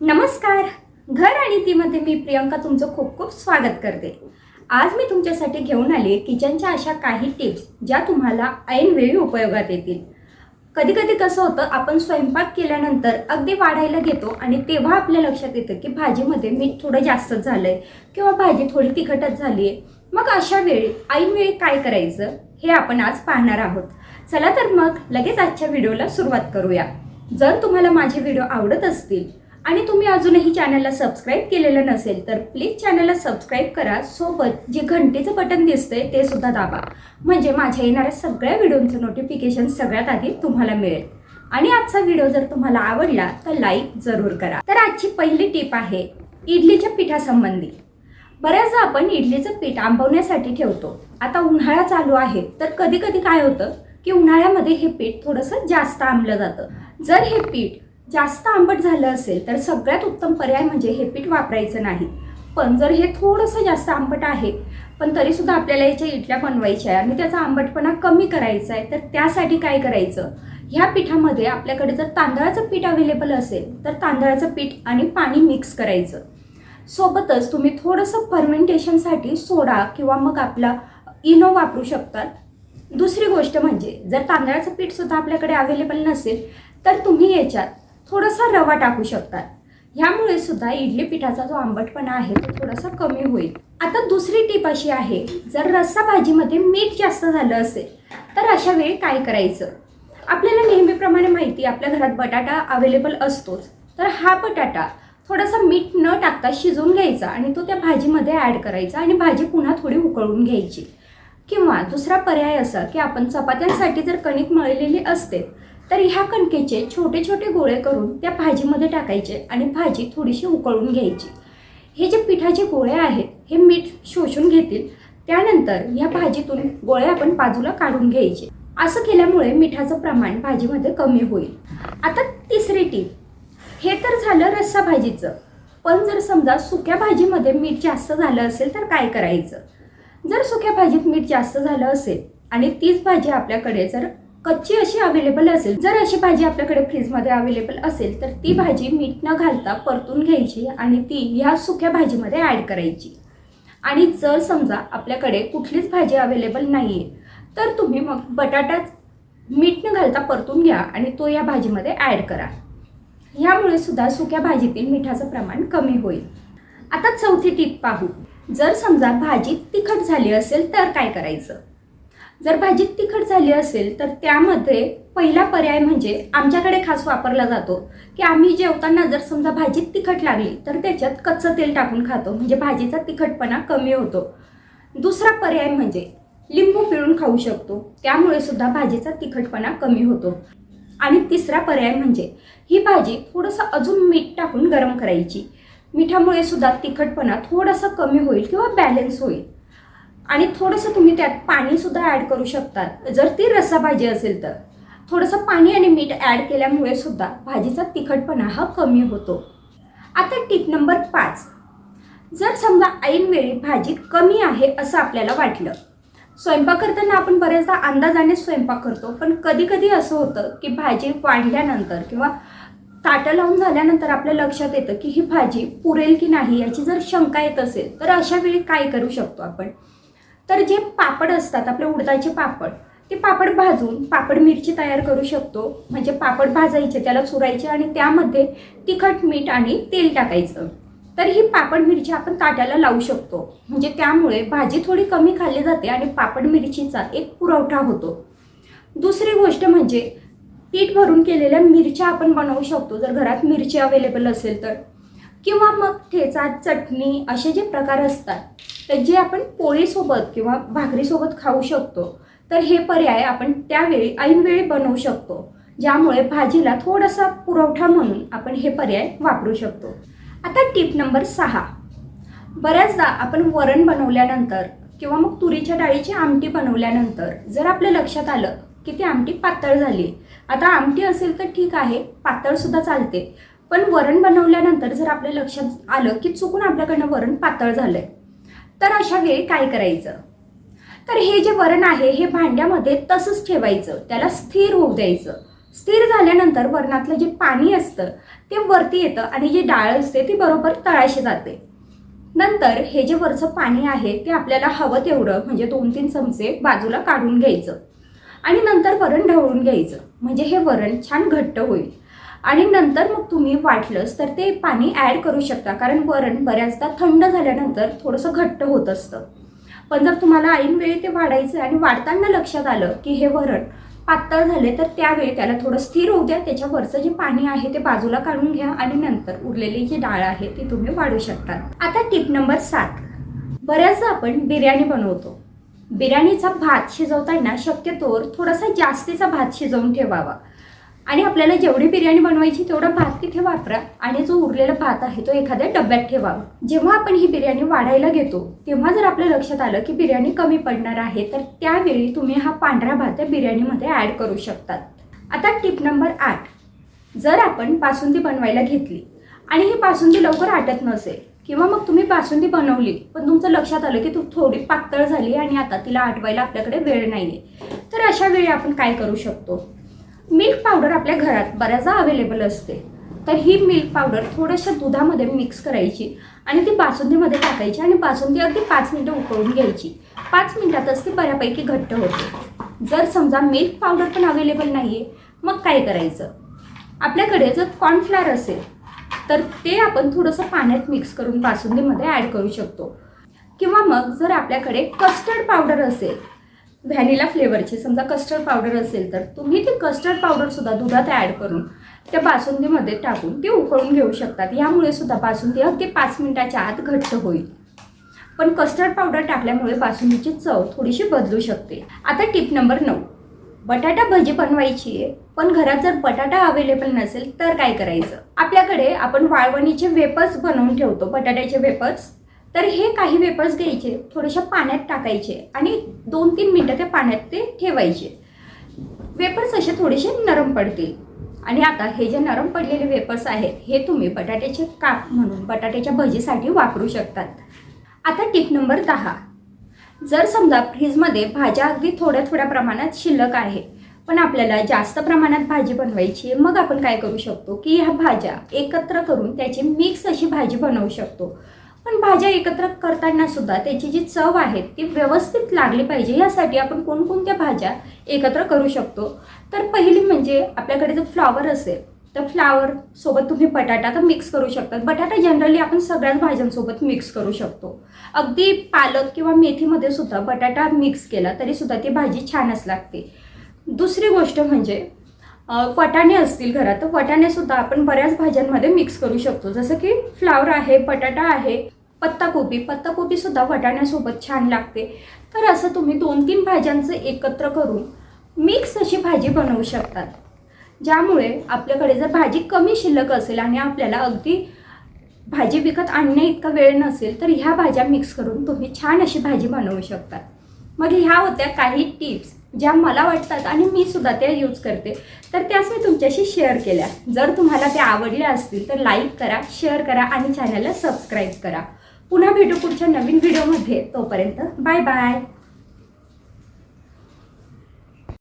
नमस्कार. घर आणि तीमध्ये मी प्रियंका तुमचं खूप खूप स्वागत करते. आज मी तुमच्यासाठी घेऊन आले किचनच्या अशा काही टिप्स ज्या तुम्हाला ऐनवेळी उपयोगात येतील. कधी कधी कसं होतं आपण स्वयंपाक केल्यानंतर अगदी वाढायला घेतो आणि तेव्हा आपल्या लक्षात येतं की भाजीमध्ये मीठ थोडं जास्तच झालं आहे किंवा भाजी थोडी तिखटच झाली आहे मग अशा वेळी ऐनवेळी काय करायचं हे आपण आज पाहणार आहोत. चला तर मग लगेच आजच्या व्हिडिओला सुरुवात करूया. जर तुम्हाला माझे व्हिडिओ आवडत असतील आणि तुम्ही अजूनही चॅनलला सबस्क्राईब केलेलं नसेल तर प्लीज चॅनलला सबस्क्राईब करा. सोबत जे घंटेचं बटन दिसतंय ते सुद्धा दाबा. म्हणजे माझ्या येणाऱ्या सगळ्या व्हिडिओचं नोटिफिकेशन सगळ्यात आधी तुम्हाला मिळेल. आणि आजचा व्हिडिओ जर तुम्हाला आवडला तर लाईक जरूर करा. तर आजची पहिली टिप आहे इडलीच्या पिठासंबंधी. बऱ्याचदा आपण इडलीचं पीठ आंबवण्यासाठी ठेवतो. आता उन्हाळा चालू आहे तर कधी कधी काय होतं की उन्हाळ्यामध्ये हे पीठ थोडंसं जास्त आंबलं जातं. जर हे पीठ जास्त आंबट झालं असेल तर सगळ्यात उत्तम पर्याय म्हणजे हे पीठ वापरायचं नाही. पण जर हे थोडंसं जास्त आंबट आहे पण तरीसुद्धा आपल्याला याच्या इडल्या बनवायच्या आहे आणि त्याचा आंबटपणा कमी करायचा आहे तर त्यासाठी काय करायचं? ह्या पिठामध्ये आपल्याकडे जर तांदळाचं पीठ अवेलेबल असेल तर तांदळाचं पीठ आणि पाणी मिक्स करायचं. सोबतच तुम्ही थोडंसं फर्मेंटेशनसाठी सोडा किंवा मग आपला इनो वापरू शकतात. दुसरी गोष्ट म्हणजे जर तांदळाचं पीठसुद्धा आपल्याकडे अवेलेबल नसेल तर तुम्ही याच्यात थोडासा रवा टाकू शकतात. ह्यामुळे सुद्धा इडली पिठाचा जो आंबटपणा आहे तो थोडासा कमी होईल. आता दुसरी टीप अशी आहे जर रस्सा भाजीमध्ये मीठ जास्त झालं असेल तर अशा वेळी काय करायचं? आपल्याला नेहमीप्रमाणे माहिती आपल्या घरात बटाटा अवेलेबल असतोच. तर हा बटाटा थोडासा मीठ न टाकता शिजवून घ्यायचा आणि तो त्या भाजीमध्ये ॲड करायचा आणि भाजी पुन्हा थोडी उकळून घ्यायची. किंवा दुसरा पर्याय असा की आपण चपात्यांसाठी जर कणिक मळलेली असते तर ह्या कणकेचे छोटे छोटे गोळे करून त्या भाजीमध्ये टाकायचे आणि भाजी थोडीशी उकळून घ्यायची. हे जे पिठाचे गोळे आहेत हे मीठ शोषून घेतील त्यानंतर ह्या भाजीतून गोळे आपण बाजूला काढून घ्यायचे. असं केल्यामुळे मिठाचं प्रमाण भाजीमध्ये कमी होईल. आता तिसरी टीप. हे तर झालं रस्सा भाजीचं पण जर समजा सुक्या भाजीमध्ये मीठ जास्त झालं असेल तर काय करायचं? जर सुक्या भाजीत मीठ जास्त झालं असेल आणि तीच भाजी आपल्याकडे जर कच्ची अशी अवेलेबल असेल जर अशी भाजी आपल्याकडे फ्रीजमध्ये अवेलेबल असेल तर ती भाजी मीठ न घालता परतून घ्यायची आणि ती ह्या सुक्या भाजीमध्ये ॲड करायची. आणि जर समजा आपल्याकडे कुठलीच भाजी अवेलेबल नाही आहे तर तुम्ही मग बटाटा मीठ न घालता परतून घ्या आणि तो या भाजीमध्ये ॲड करा. ह्यामुळे सुद्धा सुक्या भाजीतील मिठाचं प्रमाण कमी होईल. आता चौथी टीप पाहू. जर समजा भाजी तिखट झाली असेल तर काय करायचं? जर भाजी तिखट झाली असेल तर त्यामध्ये पहिला पर्याय म्हणजे आमच्याकडे खास वापरला जातो की आम्ही जेवताना जर समजा भाजीत तिखट लागली तर त्याच्यात कच्चं तेल टाकून खातो म्हणजे भाजीचा तिखटपणा कमी होतो. दुसरा पर्याय म्हणजे लिंबू पिळून खाऊ शकतो त्यामुळे सुद्धा भाजीचा तिखटपणा कमी होतो. आणि तिसरा पर्याय म्हणजे ही भाजी थोडंसं अजून मीठ टाकून गरम करायची. मिठामुळे सुद्धा तिखटपणा थोडासा कमी होईल किंवा बॅलन्स होईल. आणि थोडंसं तुम्ही त्यात पाणीसुद्धा ॲड करू शकतात. जर ती रस्सा भाजी असेल तर. थोडंसं पाणी आणि मीठ ॲड केल्यामुळे सुद्धा भाजीचा तिखटपणा हा कमी होतो. आता टिप नंबर पाच. जर समजा ऐनवेळी भाजी कमी आहे असं आपल्याला वाटलं. स्वयंपाक करताना आपण बऱ्याचदा अंदाजाने स्वयंपाक करतो पण कधी कधी असं होतं की भाजी वाढल्यानंतर किंवा ताटं लावून झाल्यानंतर आपल्या लक्षात येतं की ही भाजी पुरेल की नाही याची जर शंका येत असेल तर अशा वेळी काय करू शकतो आपण? तर जे पापड असतात आपले उडदाचे पापड ते पापड भाजून पापड मिरची तयार करू शकतो. म्हणजे पापड भाजायचे त्याला चुरायचे आणि त्यामध्ये तिखट मीठ आणि तेल टाकायचं. तर ही पापड मिरची आपण ताट्याला लावू शकतो. म्हणजे त्यामुळे भाजी थोडी कमी खाल्ली जाते आणि पापड मिरचीचा एक पुरवठा होतो. दुसरी गोष्ट म्हणजे पीठ भरून केलेल्या मिरच्या आपण बनवू शकतो. जर घरात मिरची अवेलेबल असेल तर. किंवा मग ठेचा चटणी असे जे प्रकार असतात तर जे आपण पोळीसोबत किंवा भाकरीसोबत खाऊ शकतो. तर हे पर्याय आपण त्यावेळी ऐनवेळी बनवू शकतो. ज्यामुळे भाजीला थोडासा पुरवठा म्हणून आपण हे पर्याय वापरू शकतो. आता टिप नंबर सहा. बऱ्याचदा आपण वरण बनवल्यानंतर किंवा मग तुरीच्या डाळीची आमटी बनवल्यानंतर जर आपल्या लक्षात आलं की ती आमटी पातळ झाली. आता आमटी असेल तर ठीक आहे पातळसुद्धा चालते. पण वरण बनवल्यानंतर जर आपल्या लक्षात आलं की चुकून आपल्याकडनं वरण पातळ झालंय तर अशा वेळी काय करायचं? तर हे जे वरण आहे हे भांड्यामध्ये तसंच ठेवायचं. त्याला स्थिर होऊ द्यायचं. स्थिर झाल्यानंतर वरणातलं जे पाणी असतं ते वरती येतं आणि जी डाळ असते ती बरोबर तळाशी जाते. नंतर हे जे वरचं पाणी आहे ते आपल्याला हवं तेवढं म्हणजे दोन तीन चमचे बाजूला काढून घ्यायचं. आणि नंतर वरण ढवळून घ्यायचं. म्हणजे हे वरण छान घट्ट होईल. आणि नंतर मग तुम्ही वाटलंच तर ते पाणी ॲड करू शकता. कारण वरण बऱ्याचदा थंड झाल्यानंतर थोडंसं घट्ट होत असतं. पण जर तुम्हाला ऐनवेळी ते वाढायचं आणि वाढताना लक्षात आलं की हे वरण पातळ झाले तर त्यावेळी त्याला थोडं स्थिर होऊ द्या. त्याच्यावरचं जे पाणी आहे ते बाजूला काढून घ्या आणि नंतर उरलेली जी डाळ आहे ती तुम्ही वाढू शकता. आता टिप नंबर सात. बऱ्याचदा आपण बिर्याणी बनवतो. बिर्याणीचा भात शिजवताना शक्यतोवर थोडासा जास्तीचा भात शिजवून ठेवावा. आणि आपल्याला जेवढी बिर्याणी बनवायची तेवढा भात तिथे वापरा आणि जो उरलेला भात आहे तो एखाद्या डब्यात ठेवावा जेव्हा आपण ही बिर्याणी वाढायला घेतो तेव्हा जर आपल्या लक्षात आलं की बिर्याणी कमी पडणार आहे तर त्यावेळी तुम्ही हा पांढरा भात या बिर्याणीमध्ये ॲड करू शकतात. आता टिप नंबर आठ. जर आपण बासुंदी बनवायला घेतली आणि ही बासुंदी लवकर आटत नसेल किंवा मग तुम्ही बासुंदी बनवली पण तुमचं लक्षात आलं की तू थोडी पातळ झाली आणि आता तिला आठवायला आपल्याकडे वेळ नाही आहे तर अशा वेळी आपण काय करू शकतो? मिल्क पावडर आपल्या घरात बऱ्याचदा अवेलेबल असते. तर ही मिल्क पावडर थोड्याशा दुधामध्ये मिक्स करायची आणि ती बासुंदीमध्ये टाकायची आणि बासुंदी अगदी पाच मिनटं उकळून घ्यायची. पाच मिनटातच ती बऱ्यापैकी घट्ट होते. जर समजा मिल्क पावडर पण अवेलेबल नाही आहे मग काय करायचं? आपल्याकडे जर कॉर्नफ्लावर असेल तर ते आपण थोडंसं पाण्यात मिक्स करून बासुंदीमध्ये ॲड करू शकतो. किंवा मग जर आपल्याकडे कस्टर्ड पावडर असेल व्हॅनिला फ्लेवरची समजा कस्टर्ड पावडर असेल तर तुम्ही ती कस्टर्ड पावडरसुद्धा दुधात ॲड करून त्या बासुंदीमध्ये टाकून ती उकळून घेऊ शकतात. यामुळे सुद्धा बासुंदी अगदी पाच मिनिटाच्या आत घट्ट होईल. पण कस्टर्ड पावडर टाकल्यामुळे बासुंदीची चव थोडीशी बदलू शकते. आता टिप नंबर नऊ. बटाटा भजी बनवायची आहे पण घरात जर बटाटा अवेलेबल नसेल तर काय करायचं? आपल्याकडे आपण वाळवणीचे वेपर्स बनवून ठेवतो बटाट्याचे वेपर्स तर हे काही वेपर्स घ्यायचे थोडेशा पाण्यात टाकायचे आणि दोन तीन मिनटं त्या पाण्यात ते ठेवायचे. वेपर्स असे थोडेसे नरम पडतील. आणि आता हे जे नरम पडलेले वेपर्स आहेत हे तुम्ही बटाट्याचे काप म्हणून बटाट्याच्या भजीसाठी वापरू शकतात. आता टिप नंबर दहा. जर समजा फ्रीजमध्ये भाज्या अगदी थोड्या थोड्या प्रमाणात शिल्लक आहे पण आपल्याला जास्त प्रमाणात भाजी बनवायची आहे मग आपण काय करू शकतो की ह्या भाज्या एकत्र करून त्याची मिक्स अशी भाजी बनवू शकतो. पण भाज्या एकत्र करताना सुद्धा त्याची जी चव आहे ती व्यवस्थित लागली पाहिजे यासाठी आपण कोणकोणत्या भाज्या एकत्र करू शकतो. तर पहिली म्हणजे आपल्याकडे जर फ्लॉवर असेल तर फ्लावर सोबत तुम्ही बटाटा तर मिक्स करू शकतात. बटाटा जनरली आपण सगळ्याच भाज्यांसोबत मिक्स करू शकतो. अगदी पालक किंवा मेथीमध्ये सुद्धा बटाटा मिक्स केला तरी सुद्धा ती भाजी छानच लागते. दुसरी गोष्ट म्हणजे वटाणे असतील घरात तर वटाणेसुद्धा आपण बऱ्याच भाज्यांमध्ये मिक्स करू शकतो. जसं की फ्लावर आहे बटाटा आहे पत्ताकोबी. पत्ताकोबीसुद्धा वटाण्यासोबत छान लागते. तर असं तुम्ही दोन तीन भाज्यांचं एकत्र करून मिक्स अशी भाजी बनवू शकतात. ज्यामुळे आपल्याकडे जर भाजी कमी शिल्लक असेल आणि आपल्याला अगदी भाजी विकत आणणे इतका वेळ नसेल तर ह्या भाज्या मिक्स करून तुम्ही छान अशी भाजी बनवू शकतात मग ह्या होत्या काही टिप्स ज्या मला वाटतात आणि मी सुद्धा त्या यूज करते. तर त्याच मी तुमच्याशी शेअर केल्या. जर तुम्हाला त्या आवडल्या असतील तर लाईक करा शेअर करा आणि चॅनलला सबस्क्राईब करा. पुन्हा भेटू पुढच्या नवीन व्हिडिओमध्ये तोपर्यंत बाय बाय